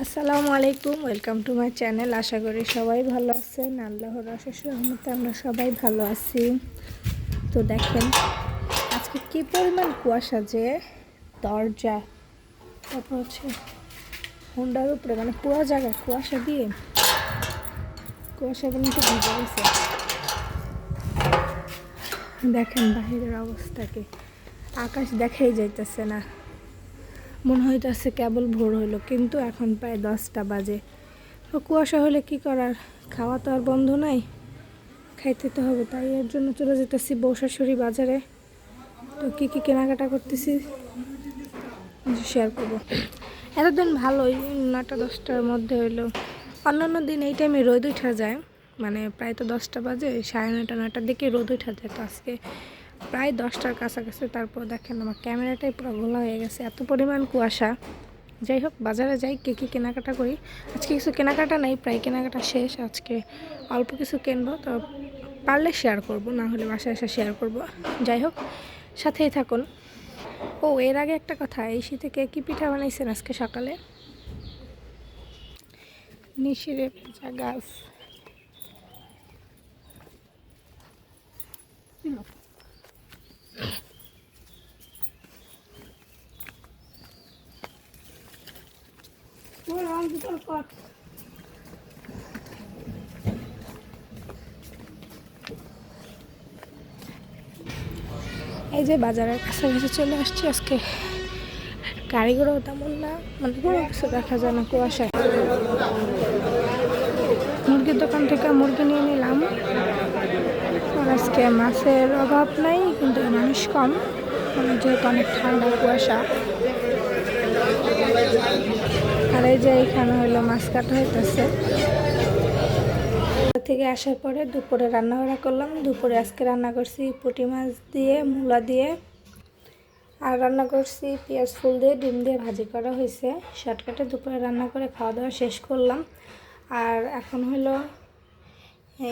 আসসালামু আলাইকুম, welcome to my channel. আশা করি সবাই ভালো আছেন। আল্লাহর অশেষ রহমতে আমরা সবাই ভালো আছি। তো দেখেন, আজকে কি পরিমাণ কুয়াশা যে দরজা, তারপর হচ্ছে হুন্ডার উপরে মানে পুরো জায়গা কুয়াশা দিয়ে কুয়াশা কিন্তু ভিজে গেছে। দেখেন বাহিরের অবস্থাকে আকাশ দেখাই যাইতেছে না। মনে হইতেছে কেবল ভোর হলো কিন্তু এখন প্রায় দশটা বাজে। তো কুয়াশা হলে কি করার? খাওয়া তো আর বন্ধ নাই, খাইতে তো হবে, তাই এর জন্য চলে যেতেছি বৌশাশুড়ি বাজারে। তো কী কী কেনাকাটা করতেছি? শেয়ার করব। এতদিন ভালোই নটা দশটার মধ্যে হইল। অন্যান্য দিন এই টাইমে রোদ উঠা যায় মানে প্রায় তো দশটা বাজে, সাড়ে নটা নয়টার দিকে রোদ উঠা যায় তো আজকে। প্রায় দশটার কাছাকাছি, তারপর দেখেন আমার ক্যামেরাটাই পুরো গোলা হয়ে গেছে, এত পরিমাণ কুয়াশা। যাই হোক, বাজারে যাই, কে কী কেনাকাটা করি। আজকে কিছু কেনাকাটা নেই, প্রায় কেনাকাটা শেষ, আজকে অল্প কিছু কিনবো, তো পারলে শেয়ার করব, না হলে বাসায় এসে শেয়ার করব। যাই হোক, সাথেই থাকুন। ও, এর আগে একটা কথা, এই শীতে কে কী পিঠা বানাইছেন আজকে সকালে? নিশিরে পেঁচা গাছ। এই যে বাজারের কাছাকাছি চলে আসছি। আজকে গাড়ি ঘোড়াও তেমন না মানে কোনো কিছু দেখা যায় না কুয়াশায়। মুরগির দোকান থেকে মুরগি নিয়ে নিলাম। আজকে মাছের অভাব নাই, কিন্তু মানুষ কম। মানে যেহেতু অনেক ঠান্ডা কুয়াশা। যে এখানে হলো মাছ কাটা হইতেছে। থেকে আসার পরে দুপুরে রান্না বান্না করলাম। দুপুরে আজকে রান্না করছি পুঁটি মাছ দিয়ে, মূলা দিয়ে। আর রান্না করছি পেঁয়াজ ফুল দিয়ে, ডিম দিয়ে ভাজি করা হয়েছে শর্টকাটে দুপুরে রান্না করে খাওয়া দাওয়া শেষ করলাম। আর এখন হলো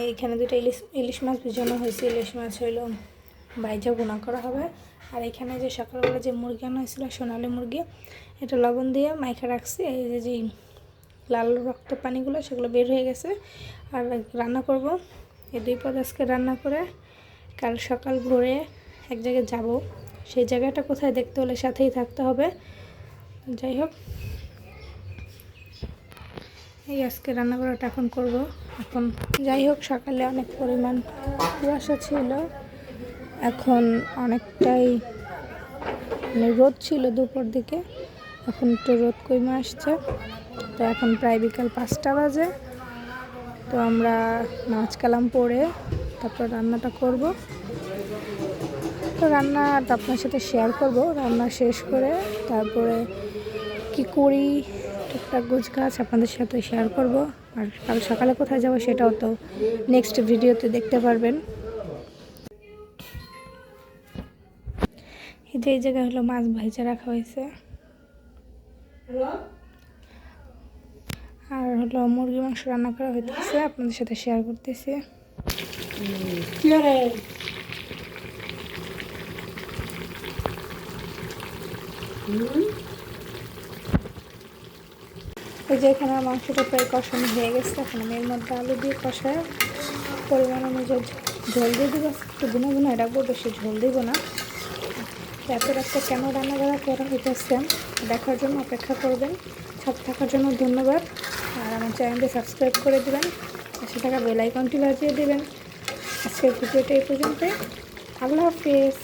এইখানে দুটো ইলিশ ইলিশ মাছ ভিজানো হয়েছে ইলিশ মাছ হইল বাইজা গুণা করা হবে। আর এখানে যে সকালবেলা যে মুরগি আনা হয়েছিল, সোনালি মুরগি, এটা লবণ দিয়ে মাইখা রাখছি। এই যে যে লাল রক্ত পানিগুলো, সেগুলো বের হয়ে গেছে। আর রান্না করব। এই দুই পদ আজকে রান্না করে কাল সকাল ভোরে এক জায়গায় যাব। সেই জায়গাটা কোথায় দেখতে হলে সাথেই থাকতে হবে। যাই হোক, এই আজকে রান্না করাটা এখন করব। এখন যাই হোক, সকালে অনেক পরিমাণ কুয়াশা ছিল। এখন অনেকটাই মানে রোদ ছিল দুপুর দিকে, এখন একটু রোদ কইমা আসছে। তো এখন প্রায় বিকাল পাঁচটা বাজে। তো আমরা নাচ কালাম পরে তারপর রান্নাটা করব। তো রান্নাটা আপনার সাথে শেয়ার করব। রান্না শেষ করে তারপরে কি করি, টুকটাক গোছ গাছ আপনাদের সাথে শেয়ার করব। আর কাল সকালে কোথায় যাব সেটাও তো নেক্সট ভিডিওতে দেখতে পারবেন। যে এই জায়গায় হলো মাছ ভাইজা রাখা হয়েছে। আর হলো মুরগি মাংস রান্না করা হইতেছে আপনাদের সাথে শেয়ার করতেছি। এই যে এখানে মাংসটা প্রায় কষানো হয়ে গেছে এখন আমি এর মধ্যে আলু দিয়ে কষায় পরিমাণ অনুযায়ী ঝোল দিয়ে দিব। একটু গুনে গুনে রাখব বেশি ঝোল দিব না। এত রাত্রে কেন রান্না করা করা হইতেছে দেখার জন্য অপেক্ষা করবেন। সব থাকার জন্য ধন্যবাদ। আর আমার চ্যানেলটি সাবস্ক্রাইব করে দেবেন। পাশে থাকা বেলাইকনটি বাজিয়ে দেবেন। আজকের ভিডিওটা এই পর্যন্তই। আল্লাহ হাফিজ।